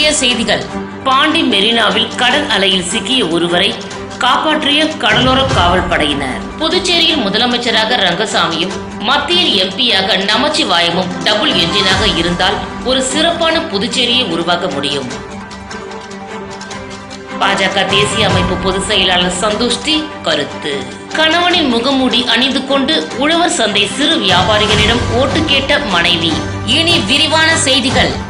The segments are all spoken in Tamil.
முக்கிய செய்திகள். பாண்டி மெரினாவில் கடல் அலையில் சிக்கிய ஒருவரை காப்பாற்றிய கடலோர காவல் படையினர் புதுச்சேரியில் முதலமைச்சராக ரங்கசாமியும் மத்தியில் எம்பியாக நமச்சிவாயமும் டபுள் என்ஜினாக இருந்தால் ஒரு சிறப்பான புதுச்சேரியை உருவாக்க முடியும். பாஜக தேசிய அமைப்பு பொதுச் செயலாளர் சந்தோஷ்டி கருத்து. கணவனின் முகமூடி அணிந்து கொண்டு உழவர் சந்தை சிறு வியாபாரிகளிடம் ஓட்டு கேட்ட மனைவி. இனி விரிவான செய்திகள்.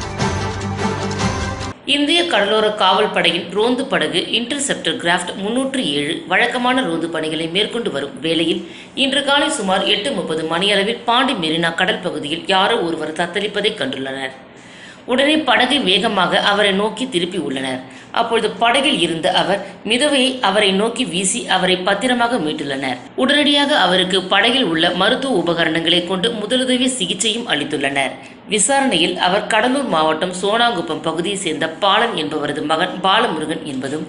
இந்திய கடலோர காவல் படையின் ரோந்து படகு இன்டர்செப்டர் கிராஃப்ட் முன்னூற்று ஏழு வழக்கமான ரோந்து பணிகளை மேற்கொண்டு வரும் வேளையில் இன்று காலை சுமார் எட்டு முப்பது மணியளவில் பாண்டி மெரினா கடல் பகுதியில் யாரோ ஒருவர் தத்தளிப்பதை கண்டுள்ளனர். உடனே படகை வேகமாக அவரை நோக்கி திருப்பி உள்ளனர். அப்பொழுது படகில் இருந்த அவர் மிதவையை அவரை நோக்கி வீசி அவரை பத்திரமாக மீட்டுள்ளனர். உடனடியாக அவருக்கு படகில் உள்ள மருத்துவ உபகரணங்களை கொண்டு முதலுதவி சிகிச்சையும் அளித்துள்ளனர். விசாரணையில் அவர் கடலூர் மாவட்டம் சோனாங்குப்பம் பகுதியைச் சேர்ந்த பாலன் என்பவரது மகன் பாலமுருகன் என்பதும்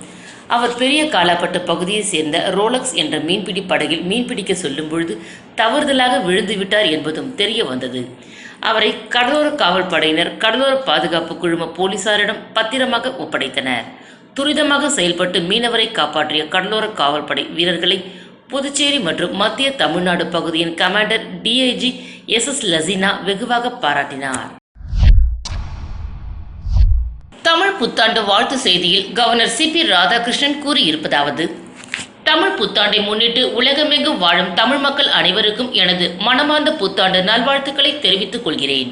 அவர் பெரிய காலாப்பட்டு பகுதியைச் சேர்ந்த ரோலக்ஸ் என்ற மீன்பிடி படகில் மீன்பிடிக்க சொல்லும் பொழுது தவறுதலாக விழுந்து விட்டார் என்பதும் தெரிய வந்தது அவரை கடலோர காவல் படையினர் கடலோர பாதுகாப்பு குழும போலீசாரிடம் பத்திரமாக ஒப்படைத்தனர். துரிதமாக செயல்பட்டு மீனவரை காப்பாற்றிய கடலோர காவல்படை வீரர்களை புதுச்சேரி மற்றும் மத்திய தமிழ்நாடு பகுதியின் கமாண்டர் டிஐஜி எஸ் எஸ் லசினா வெகுவாக பாராட்டினார். தமிழ் புத்தாண்டு வாழ்த்து செய்தியில் கவர்னர் சி பி ராதாகிருஷ்ணன் கூறியிருப்பதாவது தமிழ் புத்தாண்டை முன்னிட்டு உலகமெங்கும் வாழும் தமிழ் மக்கள் அனைவருக்கும் எனது மனமார்ந்த புத்தாண்டு நல்வாழ்த்துக்களை தெரிவித்துக் கொள்கிறேன்.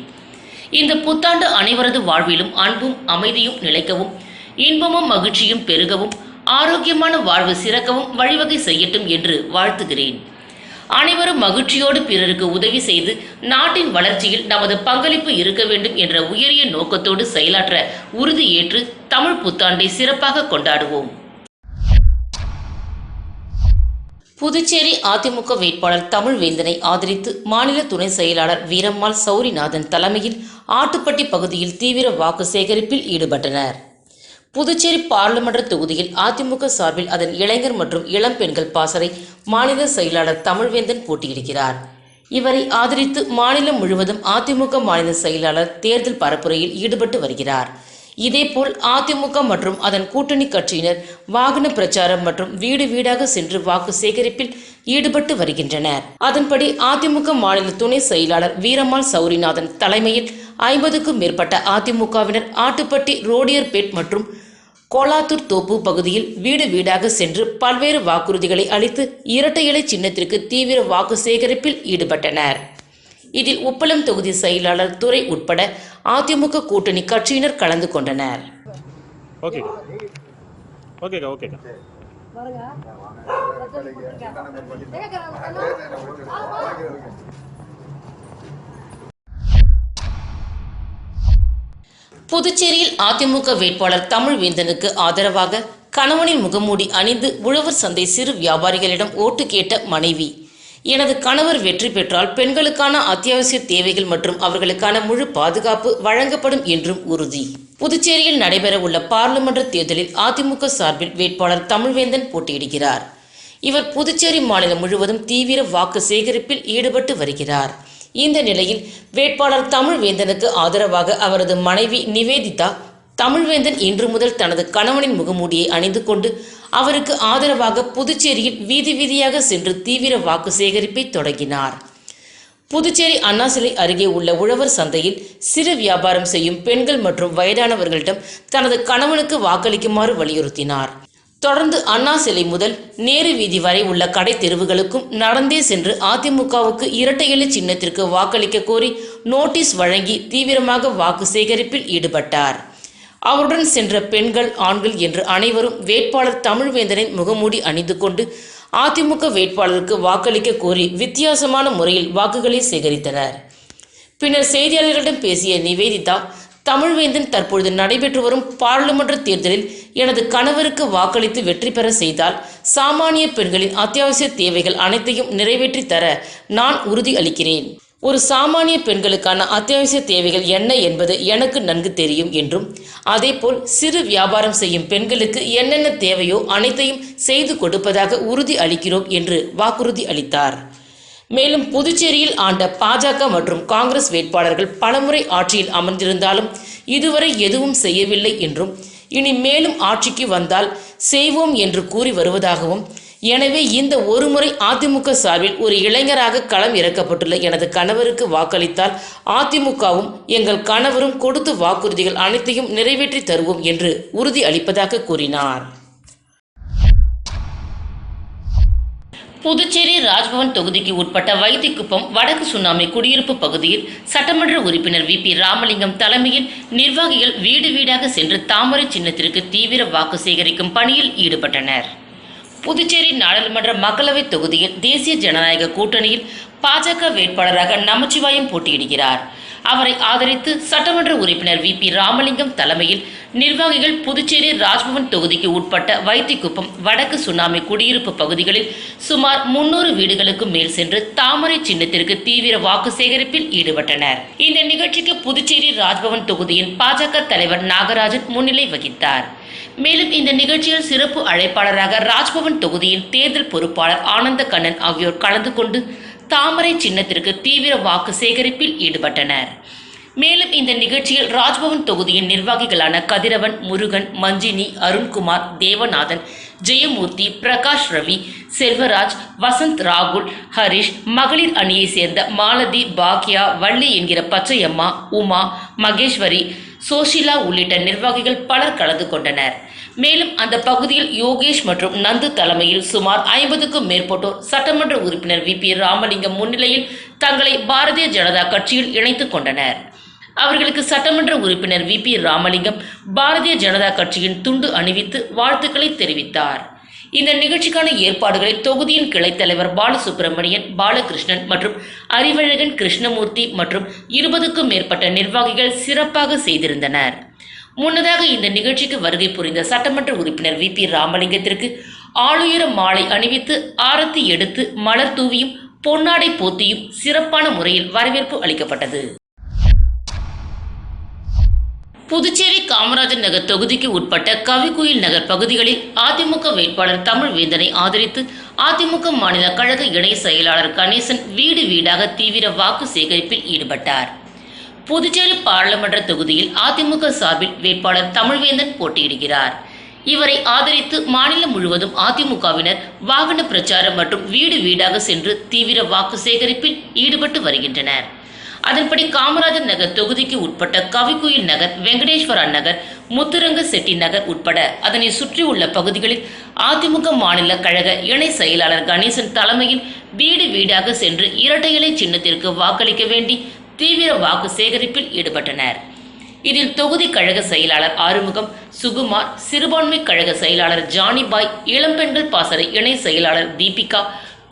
இந்த புத்தாண்டு அனைவரது வாழ்விலும் அன்பும் அமைதியும் நிலைக்கவும் இன்பமும் மகிழ்ச்சியும் பெருகவும் ஆரோக்கியமான வாழ்வு சிறக்கவும் வழிவகை செய்யட்டும் என்று வாழ்த்துகிறேன். அனைவரும் மகிழ்ச்சியோடு பிறருக்கு உதவி செய்து நாட்டின் வளர்ச்சியில் நமது பங்களிப்பு இருக்க வேண்டும் என்ற உயரிய நோக்கத்தோடு செயலாற்ற உறுதியேற்று தமிழ் புத்தாண்டை சிறப்பாக கொண்டாடுவோம். புதுச்சேரி அதிமுக வேட்பாளர் தமிழ்வேந்தனை ஆதரித்து மாநில துணை செயலாளர் வீரம்மாள் சௌரிநாதன் தலைமையில் ஆட்டுப்பட்டி பகுதியில் தீவிர வாக்கு சேகரிப்பில் ஈடுபட்டனர். புதுச்சேரி பாராளுமன்ற தொகுதியில் அதிமுக சார்பில் அதன் இளைஞர் மற்றும் இளம் பெண்கள் பாசறை மாநில செயலாளர் தமிழ்வேந்தன் போட்டியிடுகிறார். இவரை ஆதரித்து மாநிலம் முழுவதும் அதிமுக மாநில செயலாளர் தேர்தல் பரப்புரையில் ஈடுபட்டு வருகிறார். இதேபோல் அதிமுக மற்றும் அதன் கூட்டணி கட்சியினர் வாகன பிரச்சாரம் மற்றும் வீடு வீடாக சென்று வாக்கு சேகரிப்பில் ஈடுபட்டு வருகின்றனர். அதன்படி அதிமுக மாநில துணை செயலாளர் வீரம்மாள் சௌரிநாதன் தலைமையில் ஐம்பதுக்கும் மேற்பட்ட அதிமுகவினர் ஆட்டுப்பட்டி ரோடியர்பேட் மற்றும் கோலாத்தூர் தோப்பு பகுதியில் வீடு வீடாக சென்று பல்வேறு வாக்குறுதிகளை அளித்து இரட்டை இலை சின்னத்திற்கு தீவிர வாக்கு சேகரிப்பில் ஈடுபட்டனர். இதில் உப்பளம் தொகுதி செயலாளர் துரை உட்பட அதிமுக கூட்டணி கட்சியினர் கலந்து கொண்டனர். புதுச்சேரியில் அதிமுக வேட்பாளர் தமிழ்வேந்தனுக்கு ஆதரவாக கணவனின் முகமூடி அணிந்து உழவர் சந்தை சிறு வியாபாரிகளிடம் ஓட்டு கேட்ட மனைவி. எனது கணவர் வெற்றி பெற்றால் பெண்களுக்கான அத்தியாவசிய தேவைகள் மற்றும் அவர்களுக்கான முழு பாதுகாப்பு வழங்கப்படும் என்றும் உறுதி. புதுச்சேரியில் நடைபெறவுள்ள பாராளுமன்ற தேர்தலில் அதிமுக சார்பில் வேட்பாளர் தமிழ்வேந்தன் போட்டியிடுகிறார். இவர் புதுச்சேரி மாநிலம் முழுவதும் தீவிர வாக்கு சேகரிப்பில் ஈடுபட்டு வருகிறார். இந்த நிலையில் வேட்பாளர் தமிழ்வேந்தனுக்கு ஆதரவாக அவரது மனைவி நிவேதிதா தமிழ்வேந்தன் இன்று முதல் தனது கணவனின் முகமூடியை அணிந்து கொண்டு அவருக்கு ஆதரவாக புதுச்சேரியில் வீதி வீதியாக சென்று தீவிர வாக்கு சேகரிப்பை தொடங்கினார். புதுச்சேரி அண்ணா சிலை அருகே உள்ள உழவர் சந்தையில் சிறு வியாபாரம் செய்யும் பெண்கள் மற்றும் வயதானவர்களிடம் தனது கணவனுக்கு வாக்களிக்குமாறு வலியுறுத்தினார். தொடர்ந்து அண்ணா சிலை முதல் நேரு வீதி வரை உள்ள கடை தெருவுகளுக்கும் நடந்தே சென்று அதிமுகவுக்கு இரட்டை இலை சின்னத்திற்கு வாக்களிக்க கோரி நோட்டீஸ் வழங்கி தீவிரமாக வாக்கு சேகரிப்பில் ஈடுபட்டார். அவருடன் சென்ற பெண்கள் ஆண்கள் என்று அனைவரும் வேட்பாளர் தமிழ்வேந்தனின் முகமூடி அணிந்து கொண்டு அதிமுக வேட்பாளருக்கு வாக்களிக்க கோரி வித்தியாசமான முறையில் வாக்குகளை சேகரித்தனர். பின்னர் செய்தியாளர்களிடம் பேசிய நிவேதிதா தமிழ்வேந்தன் தற்பொழுது நடைபெற்று வரும் பாராளுமன்ற தேர்தலில் எனது கணவருக்கு வாக்களித்து வெற்றி பெற செய்தால் சாமானிய பெண்களின் அத்தியாவசிய தேவைகள் அனைத்தையும் நிறைவேற்றி தர நான் உறுதி அளிக்கிறேன். ஒரு சாமானிய பெண்களுக்கான அத்தியாவசிய தேவைகள் என்ன என்பது எனக்கு நன்கு தெரியும் என்றும் அதேபோல் சிறு வியாபாரம் செய்யும் பெண்களுக்கு என்னென்ன தேவையோ அனைத்தையும் செய்து கொடுப்பதாக உறுதி அளிக்கிறோம் என்று வாக்குறுதி அளித்தார். மேலும் புதுச்சேரியில் ஆண்ட பாஜக மற்றும் காங்கிரஸ் வேட்பாளர்கள் பலமுறை ஆட்சியில் அமர்ந்திருந்தாலும் இதுவரை எதுவும் செய்யவில்லை என்றும் இனி மேலும் ஆட்சிக்கு வந்தால் செய்வோம் என்று கூறி வருவதாகவும் எனவே இந்த ஒருமுறை அதிமுக சார்பில் ஒரு இளைஞராக களம் இறக்கப்பட்டுள்ள எனது கணவருக்கு வாக்களித்தால் அதிமுகவும் எங்கள் கணவரும் கொடுத்த வாக்குறுதிகள் அனைத்தையும் நிறைவேற்றி தருவோம் என்று உறுதி அளிப்பதாக கூறினார். புதுச்சேரி ராஜ்பவன் தொகுதிக்கு உட்பட்ட வைத்திக்குப்பம் வடக்கு சுனாமி குடியிருப்பு பகுதியில் சட்டமன்ற உறுப்பினர் வி. பி. ராமலிங்கம் தலைமையில் நிர்வாகிகள் வீடு வீடாக சென்று தாமரை சின்னத்திற்கு தீவிர வாக்கு சேகரிக்கும் பணியில் ஈடுபட்டனர். புதுச்சேரி நாடாளுமன்ற மக்களவைத் தொகுதியில் தேசிய ஜனநாயக கூட்டணியில் பாஜக வேட்பாளராக நமச்சிவாயம் போட்டியிடுகிறார். அவரை ஆதரித்து சட்டமன்ற உறுப்பினர் வி. பி. ராமலிங்கம் தலைமையில் நிர்வாகிகள் புதுச்சேரி ராஜ்பவன் தொகுதிக்கு உட்பட்ட வைத்திக்குப்பம் வடக்கு சுனாமி குடியிருப்பு பகுதிகளில் சுமார் முன்னூறு வீடுகளுக்கு மேல் சென்று தாமரை சின்னத்திற்கு தீவிர வாக்கு சேகரிப்பில் ஈடுபட்டனர். இந்த நிகழ்ச்சிக்கு புதுச்சேரி ராஜ்பவன் தொகுதியின் பாஜக தலைவர் நாகராஜன் முன்னிலை வகித்தார். மேலும் இந்த நிகழ்ச்சியில் சிறப்பு அழைப்பாளராக ராஜ்பவன் தொகுதியின் தேர்தல் பொறுப்பாளர் ஆனந்த கண்ணன் ஆகியோர் கலந்து கொண்டு தாமரை சின்னத்திற்கு தீவிர வாக்கு சேகரிப்பில் ஈடுபட்டனர். மேலும் இந்த நிகழ்ச்சியில் ராஜ்பவன் தொகுதியின் நிர்வாகிகளான கதிரவன் முருகன் மஞ்சினி அருண்குமார் தேவநாதன் ஜெயமூர்த்தி பிரகாஷ் ரவி செல்வராஜ் வசந்த் ராகுல் ஹரிஷ் மகளிர் அணியைச் சேர்ந்த மாலதி பாக்யா வள்ளி என்கிற பச்சையம்மா உமா மகேஸ்வரி சோஷிலா உள்ளிட்ட நிர்வாகிகள் பலர் கலந்து கொண்டனர். மேலும் அந்த பகுதியில் யோகேஷ் மற்றும் நந்து தலைமையில் சுமார் ஐம்பதுக்கும் மேற்பட்டோர் சட்டமன்ற உறுப்பினர் வி. பி. ராமலிங்கம் முன்னிலையில் தங்களை பாரதிய ஜனதா கட்சியில் இணைத்துக் கொண்டனர். அவர்களுக்கு சட்டமன்ற உறுப்பினர் வி. பி. ராமலிங்கம் பாரதிய ஜனதா கட்சியின் துண்டு அணிவித்து வாழ்த்துக்களை தெரிவித்தார். இந்த நிகழ்ச்சிக்கான ஏற்பாடுகளை தொகுதியின் கிளைத் தலைவர் பாலசுப்பிரமணியன் பாலகிருஷ்ணன் மற்றும் அறிவழகன் கிருஷ்ணமூர்த்தி மற்றும் இருபதுக்கும் மேற்பட்ட நிர்வாகிகள் சிறப்பாக செய்திருந்தனர். முன்னதாக இந்த நிகழ்ச்சிக்கு வருகை புரிந்த சட்டமன்ற உறுப்பினர் வி பி ராமலிங்கத்திற்கு ஆளுயர மாலை அணிவித்து ஆரத்தி எடுத்து மலர் தூவியும் பொன்னாடை போத்தியும் சிறப்பான முறையில் வரவேற்பு அளிக்கப்பட்டது. புதுச்சேரி காமராஜர் நகர் தொகுதிக்கு உட்பட்ட கவிக்குயில் நகர் பகுதிகளில் அதிமுக வேட்பாளர் தமிழ் வேந்தனை ஆதரித்து அதிமுக மாநில கழக இணை செயலாளர் கணேசன் வீடு வீடாக தீவிர வாக்கு சேகரிப்பில் ஈடுபட்டார். புதுச்சேரி பாராளுமன்ற தொகுதியில் அதிமுக சார்பில் வேட்பாளர் தமிழ்வேந்தன் போட்டியிடுகிறார். இவரை ஆதரித்து மாநிலம் முழுவதும் அதிமுகவினர் வாகன பிரச்சாரம் மற்றும் வீடு வீடாக சென்று தீவிர வாக்கு சேகரிப்பில் ஈடுபட்டு வருகின்றனர். அதன்படி காமராஜர் நகர் தொகுதிக்கு உட்பட்ட கவிக்குயில் நகர் வெங்கடேஸ்வரா நகர் முத்துரங்க செட்டி நகர் உட்பட அதனை சுற்றியுள்ள பகுதிகளில் அதிமுக மாநில கழக இணை செயலாளர் கணேசன் தலைமையில் வீடு வீடாக சென்று இரட்டை இலை சின்னத்திற்கு வாக்களிக்க வேண்டி தீவிர வாக்கு சேகரிப்பில் ஈடுபட்டனர். இதில் தொகுதி கழக செயலாளர் ஆறுமுகம் சுகுமார் சிறுபான்மை கழக செயலாளர் ஜானிபாய் இளம்பெண்கள் பாசறை இணை செயலாளர் தீபிகா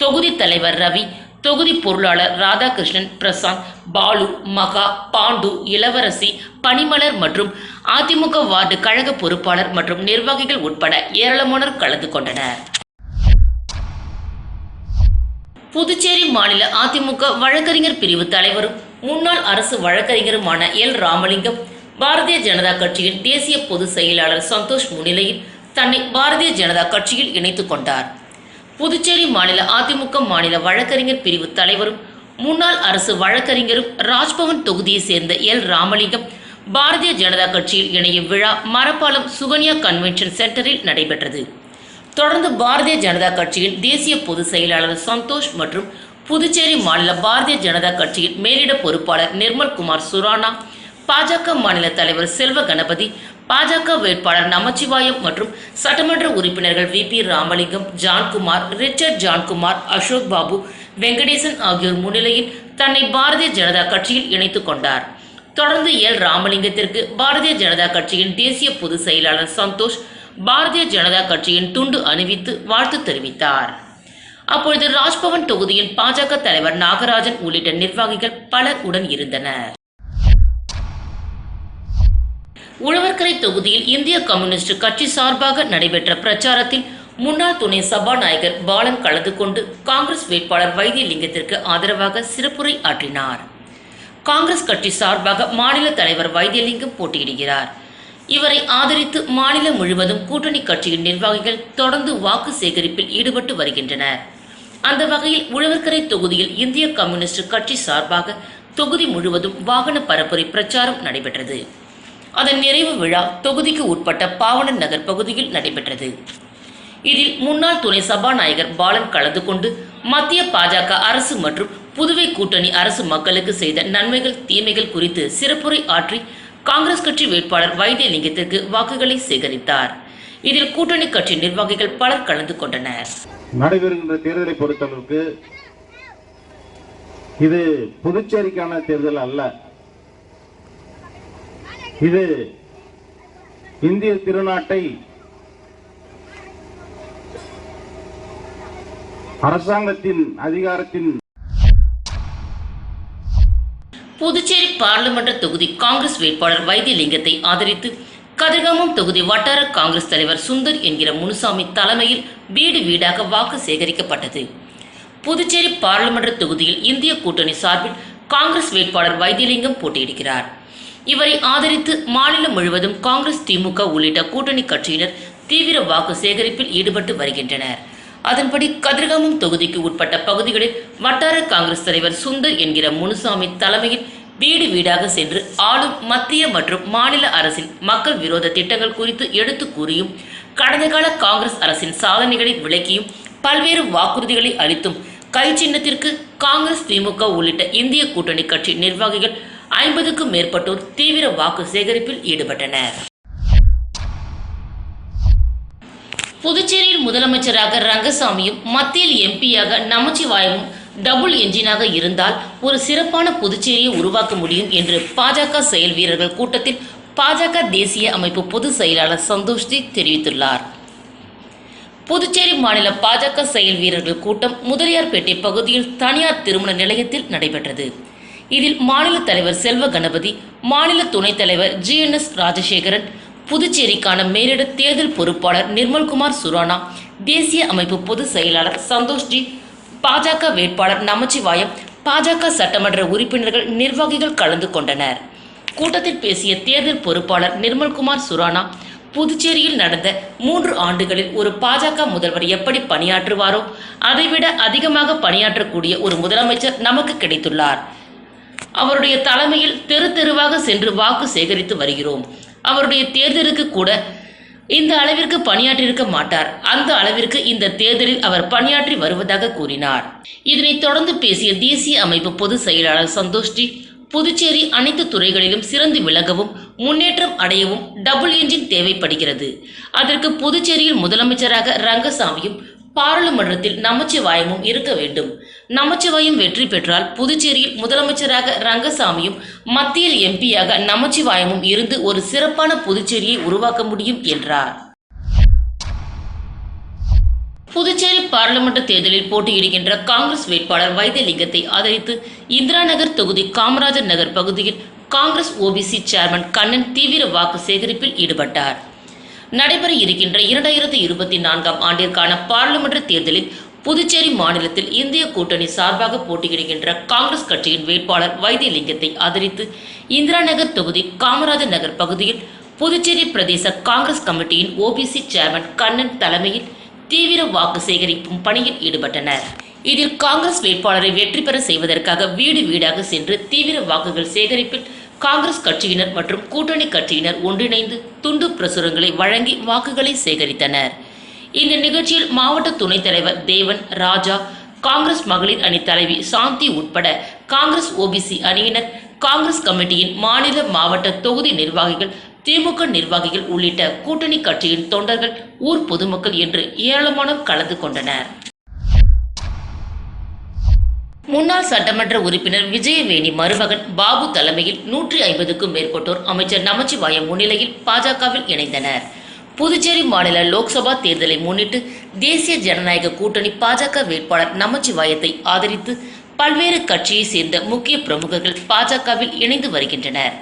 தொகுதி தலைவர் ரவி தொகுதி பொருளாளர் ராதாகிருஷ்ணன் பிரசாந்த் பாலு மகா பாண்டு இளவரசி பனிமலர் மற்றும் அதிமுக வார்டு கழக பொறுப்பாளர் மற்றும் நிர்வாகிகள் உட்பட ஏராளமானோர் கலந்து கொண்டனர். புதுச்சேரி மாநில அதிமுக வழக்கறிஞர் பிரிவு தலைவரும் முன்னாள் அரசு வழக்கறிஞருமான எல். ராமலிங்கம் பாரதிய ஜனதா கட்சியின் தேசிய பொதுச் செயலாளர் சந்தோஷ் முன்னிலையில் தன்னை பாரதிய ஜனதா கட்சியில் இணைத்துக் கொண்டார். புதுச்சேரி மாநில அதிமுக மாநில வழக்கறிஞர் பிரிவு தலைவரும் முன்னாள் அரசு வழக்கறிஞரும் ராஜ்பவன் தொகுதியைச் சேர்ந்த எல். ராமலிங்கம் பாரதிய ஜனதா கட்சியில் இணையும் விழா மரப்பாலம் சுகன்யா கன்வென்ஷன் சென்டரில் நடைபெற்றது. தொடர்ந்து பாரதிய ஜனதா கட்சியின் தேசிய பொதுச் செயலாளர் சந்தோஷ் மற்றும் புதுச்சேரி மாநில பாரதிய ஜனதா கட்சியின் மேலிட பொறுப்பாளர் நிர்மல்குமார் சுரானா பாஜக மாநில தலைவர் செல்வ கணபதி பாஜக வேட்பாளர் நமச்சிவாயம் மற்றும் சட்டமன்ற உறுப்பினர்கள் V P Ramalingam Johnkumar Richard Johnkumar Ashok Babu Venkatesan ஆகியோர் முன்னிலையில் தன்னை பாரதிய ஜனதா கட்சியில் இணைத்துக் கொண்டார். தொடர்ந்து எல். ராமலிங்கத்திற்கு பாரதிய ஜனதா கட்சியின் தேசிய பொதுச் செயலாளர் சந்தோஷ் பாரதிய ஜனதா கட்சியின் துண்டு அணிவித்து வாழ்த்து தெரிவித்தார். அப்பொழுது ராஜ்பவன் தொகுதியில் பாஜக தலைவர் நாகராஜன் உள்ளிட்ட நிர்வாகிகள் பலர் உடன் இருந்தனர். உழவர்கரை தொகுதியில் இந்திய கம்யூனிஸ்ட் கட்சி சார்பாக நடைபெற்ற பிரச்சாரத்தில் முன்னாள் துணை சபாநாயகர் பாலன் கலந்து கொண்டு காங்கிரஸ் வேட்பாளர் வைத்தியலிங்கத்திற்கு ஆதரவாக சிறப்புரை ஆற்றினார். காங்கிரஸ் கட்சி சார்பாக மாநில தலைவர் வைத்தியலிங்கம் போட்டியிடுகிறார். இவரை ஆதரித்து மாநிலம் முழுவதும் கூட்டணி கட்சியின் நிர்வாகிகள் தொடர்ந்து வாக்கு சேகரிப்பில் ஈடுபட்டு வருகின்றனர். அந்த வகையில் உழவர்கரை தொகுதியில் இந்திய கம்யூனிஸ்ட் கட்சி சார்பாக தொகுதி முழுவதும் வாகன பரப்புரை பிரச்சாரம் நடைபெற்றது. அதன் நிறைவு விழா தொகுதிக்கு உட்பட்ட பாவனன் நகர் பகுதியில் நடைபெற்றது. இதில் முன்னாள் துணை சபாநாயகர் பாலன் கலந்து கொண்டு மத்திய பாஜக அரசு மற்றும் புதுவை கூட்டணி அரசு மக்களுக்கு செய்த நன்மைகள் தீமைகள் குறித்து சிறப்புரை ஆற்றி காங்கிரஸ் கட்சி வேட்பாளர் வைத்தியலிங்கத்திற்கு வாக்குகளை சேகரித்தார். இதில் கூட்டணி கட்சி நிர்வாகிகள் பலர் கலந்து கொண்டனர். நடைபெறுகின்ற தேர்தலை பொறுத்தளவுக்கு இது புதுச்சேரிக்கான தேர்தல் அல்ல. இது இந்திய திருநாட்டை அரசாங்கத்தின் அதிகாரத்தின் புதுச்சேரி பாராளுமன்ற தொகுதி காங்கிரஸ் வேட்பாளர் வைத்தியலிங்கத்தை ஆதரித்து கதிர்காமம் தொகுதி வட்டார காங்கிரஸ் தலைவர் சுந்தர் என்கிற முனுசாமி தலைமையில் வீடு வீடாக வாக்கு சேகரிக்கப்பட்டது. புதுச்சேரி பாராளுமன்ற தொகுதியில் இந்திய கூட்டணி சார்பில் காங்கிரஸ் வேட்பாளர் வைத்தியலிங்கம் போட்டியிடுகிறார். இவரை ஆதரித்து மாநிலம் முழுவதும் காங்கிரஸ் திமுக உள்ளிட்ட கூட்டணி கட்சியினர் தீவிர வாக்கு சேகரிப்பில் ஈடுபட்டு வருகின்றனர். அதன்படி கதிர்காமம் தொகுதிக்கு உட்பட்ட பகுதிகளில் வட்டார காங்கிரஸ் தலைவர் சுந்தர் என்கிற முனுசாமி தலைமையில் வீடு வீடாக சென்று ஆளும் மத்திய மற்றும் மாநில அரசின் மக்கள் விரோத திட்டங்கள் குறித்து எடுத்து கூறியும் கடந்த கால காங்கிரஸ் அரசின் சாதனைகளை விளக்கியும் பல்வேறு வாக்குறுதிகளை அளித்தும் கை சின்னத்திற்கு காங்கிரஸ் திமுக உள்ளிட்ட இந்திய கூட்டணி கட்சி நிர்வாகிகள் ஐம்பதுக்கும் மேற்பட்டோர் தீவிர வாக்கு சேகரிப்பில் ஈடுபட்டனர். புதுச்சேரியில் முதலமைச்சராக ரங்கசாமியும் மத்தியில் எம்பியாக நமச்சிவாயமும் டபுள் என்ஜினாக இருந்தால் ஒரு சிறப்பான புதுச்சேரியை உருவாக்க முடியும் என்று பாஜக செயல் வீரர்கள் கூட்டத்தில் பாஜக தேசிய அமைப்பு பொதுச் செயலாளர் சந்தோஷ்ஜி தெரிவித்துள்ளார். புதுச்சேரி மாநில பாஜக செயல் வீரர்கள் கூட்டம் முதலியார்பேட்டை பகுதியில் தனியார் திருமண நிலையத்தில் நடைபெற்றது. இதில் மாநில தலைவர் செல்வ கணபதி மாநில துணைத் தலைவர் ஜி என் எஸ் ராஜசேகரன் புதுச்சேரிக்கான மேலிட தேர்தல் பொறுப்பாளர் நிர்மல்குமார் சுரானா தேசிய அமைப்பு பொதுச் செயலாளர் சந்தோஷ்ஜி பாஜக வேட்பாளர் நமச்சிவாயம் பாஜக சட்டமன்ற உறுப்பினர்கள் நிர்வாகிகள் கலந்து கொண்டனர். கூட்டத்தில் பேசிய தேர்தல் பொறுப்பாளர் நிர்மல்குமார் சுரானா புதுச்சேரியில் நடந்த மூன்று ஆண்டுகளில் ஒரு பாஜக முதல்வர் எப்படி பணியாற்றுவாரோ அதைவிட அதிகமாக பணியாற்றக்கூடிய ஒரு முதலமைச்சர் நமக்கு கிடைத்துள்ளார். அவருடைய தலைமையில் தெரு தெருவாக சென்று வாக்கு சேகரித்து வருகிறோம். அவருடைய தேர்தலுக்கு கூட இந்த அளவிற்கு பணியாற்றியிருக்க மாட்டார். அந்த அளவிற்கு இந்த தேர்தலில் அவர் பணியாற்றி வருவதாக கூறினார். இதனைத் தொடர்ந்து பேசிய தேசிய அமைப்பு பொதுச் செயலாளர் சந்தோஷ்டி புதுச்சேரி அனைத்து துறைகளிலும் சிறந்து விளங்கவும் முன்னேற்றம் அடையவும் டபுள் என்ஜின் தேவைப்படுகிறது. அதற்கு புதுச்சேரியில் முதலமைச்சராக ரங்கசாமியும் பாராளுமன்றத்தில் நமச்சிவாயமும் இருக்க வேண்டும். நமச்சிவாயம் வெற்றி பெற்றால் புதுச்சேரியில் முதலமைச்சராக ரங்கசாமியும் மத்தியில் எம்பியாக நமச்சிவாயமும் இருந்து ஒரு சிறப்பான புதுச்சேரியை உருவாக்க முடியும் என்றார். புதுச்சேரி பாராளுமன்ற தேர்தலில் போட்டியிடுகின்ற காங்கிரஸ் வேட்பாளர் வைத்தியலிங்கத்தை ஆதரித்து இந்திரா நகர் தொகுதி காமராஜர் நகர் பகுதியில் காங்கிரஸ் ஓபிசி சேர்மன் கண்ணன் தீவிர வாக்கு சேகரிப்பில் ஈடுபட்டார். நடைபெற இருக்கின்ற இரண்டாயிரத்தி இருபத்தி நான்காம் ஆண்டிற்கான பாராளுமன்ற தேர்தலில் புதுச்சேரி மாநிலத்தில் இந்திய கூட்டணி சார்பாக போட்டியிடுகின்ற காங்கிரஸ் கட்சியின் வேட்பாளர் வைத்தியலிங்கத்தை ஆதரித்து இந்திரா நகர் தொகுதி காமராஜர் நகர் பகுதியில் புதுச்சேரி பிரதேச காங்கிரஸ் கமிட்டியின் ஓபிசி சேர்மன் கண்ணன் தலைமையில் தீவிர வாக்கு சேகரிக்கும் பணியில் ஈடுபட்டனர். இதில் காங்கிரஸ் வேட்பாளரை வெற்றி பெற செய்வதற்காக வீடு வீடாக சென்று தீவிர வாக்குகள் சேகரிப்பில் காங்கிரஸ் கட்சியினர் மற்றும் கூட்டணி கட்சியினர் ஒன்றிணைந்து துண்டு பிரசுரங்களை வழங்கி வாக்குகளை சேகரித்தனர். இந்த நிகழ்ச்சியில் மாவட்ட துணைத் தலைவர் தேவன் ராஜா காங்கிரஸ் மகளிர் அணி தலைவி சாந்தி உட்பட காங்கிரஸ் ஓபிசி அணியினர் காங்கிரஸ் கமிட்டியின் மாநில மாவட்ட தொகுதி நிர்வாகிகள் திமுக நிர்வாகிகள் உள்ளிட்ட கூட்டணி கட்சியின் தொண்டர்கள் ஊர் பொதுமக்கள் என்று ஏராளமானோர் கலந்து கொண்டனர். முன்னாள் சட்டமன்ற உறுப்பினர் விஜயவேணி மருமகன் பாபு தலைமையில் நூற்றி ஐம்பதுக்கும் மேற்பட்டோர் அமைச்சர் நமச்சிவாயம் முன்னிலையில் பாஜகவில் இணைந்தனர். புதுச்சேரி மாநில லோக்சபா தேர்தலை முன்னிட்டு தேசிய ஜனநாயக கூட்டணி பாஜக வேட்பாளர் நமச்சிவாயத்தை ஆதரித்து பல்வேறு கட்சியை சேர்ந்த முக்கிய பிரமுகர்கள் பாஜகவில் இணைந்து வருகின்றனர்.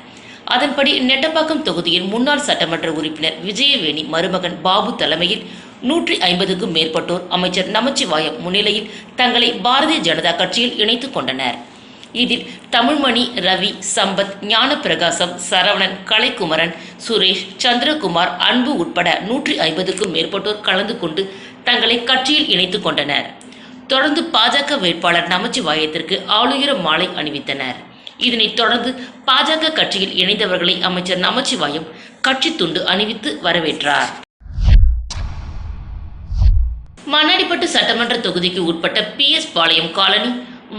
அதன்படி நெட்டப்பாக்கம் தொகுதியின் முன்னாள் சட்டமன்ற உறுப்பினர் விஜயவேணி மருமகன் பாபு தலைமையில் நூற்றி ஐம்பதுக்கும் மேற்பட்டோர் அமைச்சர் நமச்சிவாயம் முன்னிலையில் தங்களை பாரதிய ஜனதா கட்சியில் இணைத்துக் கொண்டனர். இதில் தமிழ்மணி ரவி சம்பத் ஞானப்பிரகாசம் சரவணன் கலைக்குமரன் சுரேஷ் சந்திரகுமார் அன்பு உட்பட நூற்றி ஐம்பதுக்கும் மேற்பட்டோர் கலந்து கொண்டு தங்களை கட்சியில் இணைத்துக் கொண்டனர். தொடர்ந்து பாஜக வேட்பாளர் நமச்சிவாயத்திற்கு ஆளுயர மாலை அணிவித்தனர். இதனைத் தொடர்ந்து பாஜக கட்சியில் இணைந்தவர்களை அமைச்சர் நமச்சிவாயம் கட்சி துண்டு அணிவித்து வரவேற்றார். மண்ணாடிப்பட்டு சட்டமன்ற தொகுதிக்கு உட்பட்ட P S Palayam colony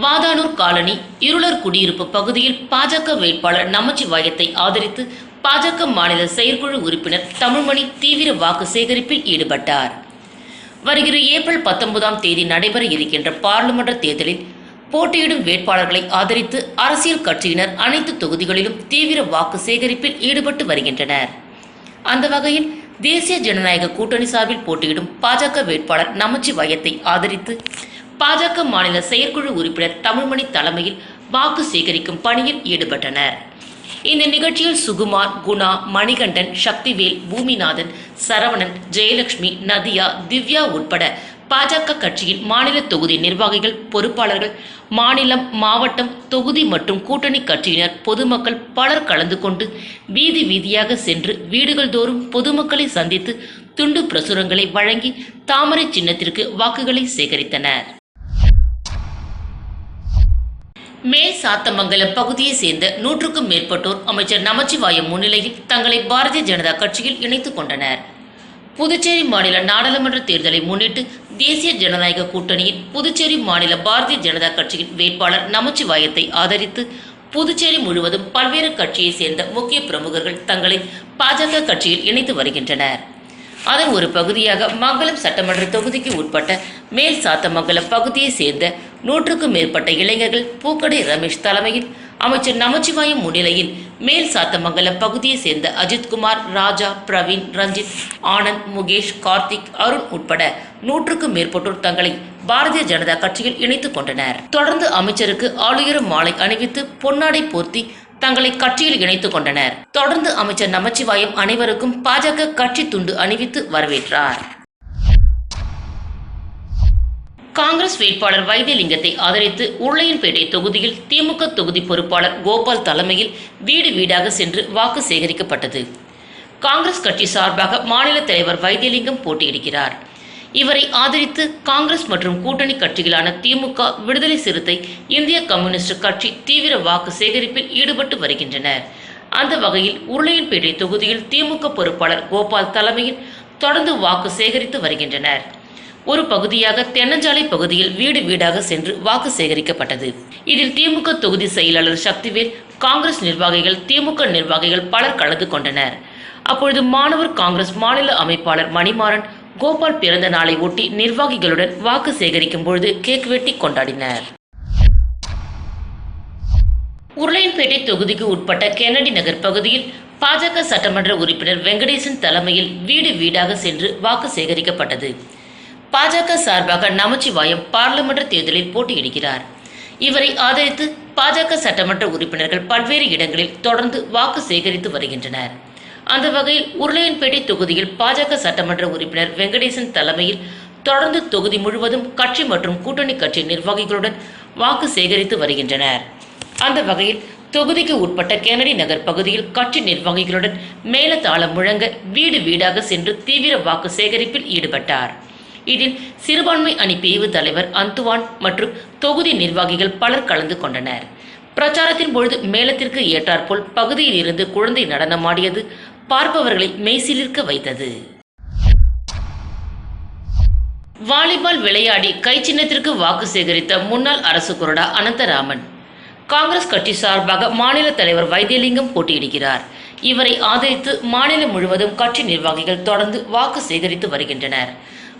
Vadhanur colony Irular குடியிருப்பு பகுதியில் பாஜக வேட்பாளர் நமச்சிவாயத்தை ஆதரித்து பாஜக மாநில செயற்குழு உறுப்பினர் தமிழ்மணி தீவிர வாக்கு சேகரிப்பில் ஈடுபட்டார். வருகிற ஏப்ரல் பத்தொன்பதாம் தேதி நடைபெற இருக்கின்ற பாராளுமன்ற தேர்தலில் போட்டியிடும் வேட்பாளர்களை ஆதரித்து அரசியல் கட்சியினர் அனைத்து தொகுதிகளிலும் தீவிர வாக்கு சேகரிப்பில் ஈடுபட்டு வருகின்றனர். அந்த வகையில் தேசிய ஜனநாயக கூட்டணி சார்பில் போட்டியிடும் பாஜக வேட்பாளர் நமச்சிவாயத்தை ஆதரித்து பாஜக மாநில செயற்குழு உறுப்பினர் தமிழ்மணி தலைமையில் வாக்கு சேகரிக்கும் பணியில் ஈடுபட்டனர். இந்த நிகழ்ச்சியில் சுகுமார் குணா மணிகண்டன் சக்திவேல் பூமிநாதன் சரவணன் ஜெயலட்சுமி நதியா திவ்யா உட்பட பாஜக கட்சியின் மாநில தொகுதி நிர்வாகிகள் பொறுப்பாளர்கள் மாநிலம் மாவட்டம் தொகுதி மற்றும் கூட்டணி கட்சியினர் பொதுமக்கள் பலர் கலந்து கொண்டு வீதி வீதியாக சென்று வீடுகள் தோறும் பொதுமக்களை சந்தித்து துண்டு பிரசுரங்களை வழங்கி தாமரை சின்னத்திற்கு வாக்குகளை சேகரித்தனர். மே சாத்தமங்கலம் பகுதியை சேர்ந்த நூற்றுக்கும் மேற்பட்டோர் அமைச்சர் நமச்சிவாயம் முன்னிலையில் தங்களை பாரதிய ஜனதா கட்சியில் இணைத்துக் கொண்டனர். புதுச்சேரி மாநில நாடாளுமன்ற தேர்தலை முன்னிட்டு தேசிய ஜனநாயக கூட்டணியின் புதுச்சேரி மாநில பாரதிய ஜனதா கட்சியின் வேட்பாளர் நமச்சிவாயத்தை ஆதரித்து புதுச்சேரி முழுவதும் பல்வேறு கட்சியைச் சேர்ந்த முக்கிய பிரமுகர்கள் தங்களை பாஜக கட்சியில் இணைத்து வருகின்றனர். அதன் ஒரு பகுதியாக மங்கலம் சட்டமன்ற தொகுதிக்கு உட்பட்ட மேல் சாத்தமங்கலம் பகுதியை சேர்ந்த நூற்றுக்கும் மேற்பட்ட இளைஞர்கள் பூக்கடை ரமேஷ் தலைமையில் அமைச்சர் நமச்சிவாயம் முன்னிலையில் மேல் சாத்தமங்கலம் பகுதியை சேர்ந்த அஜித்குமார் ராஜா பிரவீன் ரஞ்சித் ஆனந்த் முகேஷ் கார்த்திக் அருண் உட்பட நூற்றுக்கும் மேற்பட்டோர் தங்களை பாரதிய ஜனதா கட்சியில் இணைத்துக் கொண்டனர். தொடர்ந்து அமைச்சருக்கு ஆளுயரும் மாலை அணிவித்து பொன்னாடை போர்த்தி தங்களை கட்சியில் இணைத்துக் கொண்டனர். தொடர்ந்து அமைச்சர் நமச்சிவாயம் அனைவருக்கும் பாஜக கட்சி துண்டு அணிவித்து வரவேற்றார். காங்கிரஸ் வேட்பாளர் வைத்தியலிங்கத்தை ஆதரித்து உருளையன்பேட்டை தொகுதியில் திமுக தொகுதி பொறுப்பாளர் கோபால் தலைமையில் வீடு வீடாக சென்று வாக்கு சேகரிக்கப்பட்டது. காங்கிரஸ் கட்சி சார்பாக மாநில தலைவர் வைத்தியலிங்கம் போட்டியிடுகிறார். இவரை ஆதரித்து காங்கிரஸ் மற்றும் கூட்டணி கட்சிகளான திமுக விடுதலை சிறுத்தை இந்திய கம்யூனிஸ்ட் கட்சி தீவிர வாக்கு சேகரிப்பில் ஈடுபட்டு வருகின்றனர். அந்த வகையில் உருளையன்பேட்டை தொகுதியில் திமுக பொறுப்பாளர் கோபால் தலைமையில் தொடர்ந்து வாக்கு சேகரித்து வருகின்றனர். ஒரு பகுதியாக தென்னஞ்சாலை பகுதியில் வீடு வீடாக சென்று வாக்கு சேகரிக்கப்பட்டது. இதில் திமுக தொகுதி செயலாளர் சக்திவேல் காங்கிரஸ் நிர்வாகிகள் திமுக நிர்வாகிகள் பலர் கலந்து கொண்டனர். அப்பொழுது மாணவர் காங்கிரஸ் மாநில அமைப்பாளர் மணிமாறன் கோபால் பிறந்த நாளை ஒட்டி நிர்வாகிகளுடன் வாக்கு சேகரிக்கும் பொழுது கேக் வெட்டி கொண்டாடினர். உருளையன்பேட்டை தொகுதிக்கு உட்பட்ட கென்னடி நகர் பகுதியில் பாஜக சட்டமன்ற உறுப்பினர் வெங்கடேசன் தலைமையில் வீடு வீடாக சென்று வாக்கு சேகரிக்கப்பட்டது. பாஜக சார்பாக நமச்சிவாயம் பாராளுமன்ற தேர்தலில் போட்டியிடுகிறார். இவரை ஆதரித்து பாஜக சட்டமன்ற உறுப்பினர்கள் பல்வேறு இடங்களில் தொடர்ந்து வாக்கு சேகரித்து வருகின்றனர். அந்த வகையில் உருளையன்பேட்டை தொகுதியில் பாஜக சட்டமன்ற உறுப்பினர் வெங்கடேசன் தலைமையில் தொடர்ந்து தொகுதி முழுவதும் கட்சி மற்றும் கூட்டணி கட்சி நிர்வாகிகளுடன் வாக்கு சேகரித்து வருகின்றனர். அந்த வகையில் தொகுதிக்கு உட்பட்ட கெனடி நகர் பகுதியில் கட்சி நிர்வாகிகளுடன் மேலதாளம் முழங்க வீடு வீடாக சென்று தீவிர வாக்கு சேகரிப்பில் ஈடுபட்டார். இதில் சிறுபான்மை அணி பிரிவு தலைவர் அந்துவான் மற்றும் தொகுதி நிர்வாகிகள் பலர் கலந்து கொண்டனர். பிரச்சாரத்தின் பொழுது மேளத்திற்கு ஏற்றாற்போல் பகுதியில் இருந்து குழந்தை நடனமாடியது பார்ப்பவர்களை மெய்சிலிருக்க வைத்தது. வாலிபால் விளையாடி கை சின்னத்திற்கு வாக்கு சேகரித்த முன்னாள் அரசு கொறடா அனந்தராமன். காங்கிரஸ் கட்சி சார்பாக மாநில தலைவர் வைத்தியலிங்கம் போட்டியிடுகிறார். இவரை ஆதரித்து மாநிலம் முழுவதும் கட்சி நிர்வாகிகள் தொடர்ந்து வாக்கு சேகரித்து வருகின்றனர்.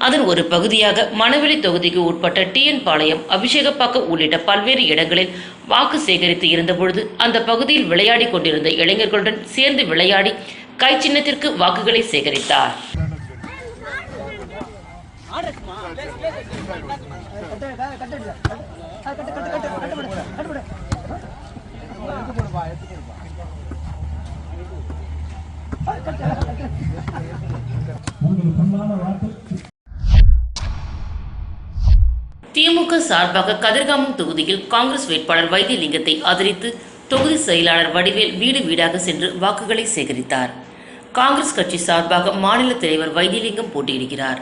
அதன் ஒரு பகுதியாக மணவெளி தொகுதிக்கு உட்பட்ட டிஎன் பாளையம் அபிஷேகப்பாக்கம் உள்ளிட்ட பல்வேறு இடங்களில் வாக்கு சேகரித்து இருந்தபொழுது அந்த பகுதியில் விளையாடி கொண்டிருந்த இளைஞர்களுடன் சேர்ந்து விளையாடி கை சின்னத்திற்கு வாக்குகளை சேகரித்தார். திமுக சார்பாக கதிர்காமம் தொகுதியில் காங்கிரஸ் வேட்பாளர் வைத்தியலிங்கத்தை ஆதரித்து தொகுதி செயலாளர் வடிவேல் வீடு வீடாக சென்று வாக்குகளை சேகரித்தார். காங்கிரஸ் கட்சி சார்பாக மாநில தலைவர் வைத்தியலிங்கம் போட்டியிடுகிறார்.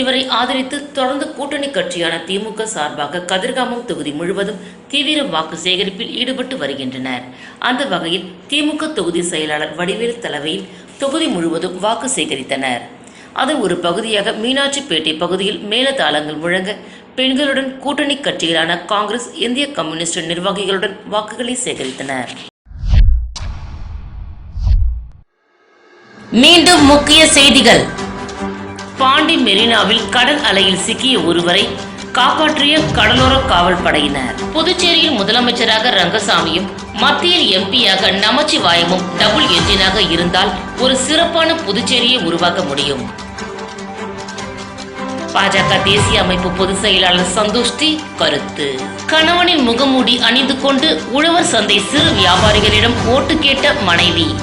இவரை ஆதரித்து தொடர்ந்து கூட்டணி கட்சியான திமுக சார்பாக கதிர்காமம் தொகுதி முழுவதும் தீவிர வாக்கு சேகரிப்பில் ஈடுபட்டு வருகின்றனர். அந்த வகையில் திமுக தொகுதி செயலாளர் வடிவேல் தலைமையில் தொகுதி முழுவதும் வாக்கு சேகரித்தனர். அதன் ஒரு பகுதியாக மீனாட்சிப்பேட்டை பகுதியில் மேலதாளங்கள் முழங்க பெண்களுடன் கூட்டணி கட்சிகளான காங்கிரஸ் இந்திய கம்யூனிஸ்ட் நிர்வாகிகளுடன் வாக்குகளை சேகரித்தனர். மீண்டும் முக்கிய செய்திகள். பாண்டி மெரினாவில் கடல் அலையில் சிக்கிய ஒருவரை காப்பாற்றிய கடலோர காவல் படையினர். புதுச்சேரியில் முதலமைச்சராக ரங்கசாமியும் மத்தியில் எம்பியாக நமச்சிவாயமும் டபுள் என்ஜினாக இருந்தால் ஒரு சிறப்பான புதுச்சேரியை உருவாக்க முடியும். பாஜக தேசிய அமைப்பு பொதுச் செயலாளர் சந்தோஷ்டி கருத்து. கணவனின் முகமூடி அணிந்து கொண்டு உழவர் சந்தை சிறு வியாபாரிகளிடம் ஓட்டு கேட்ட மனைவி.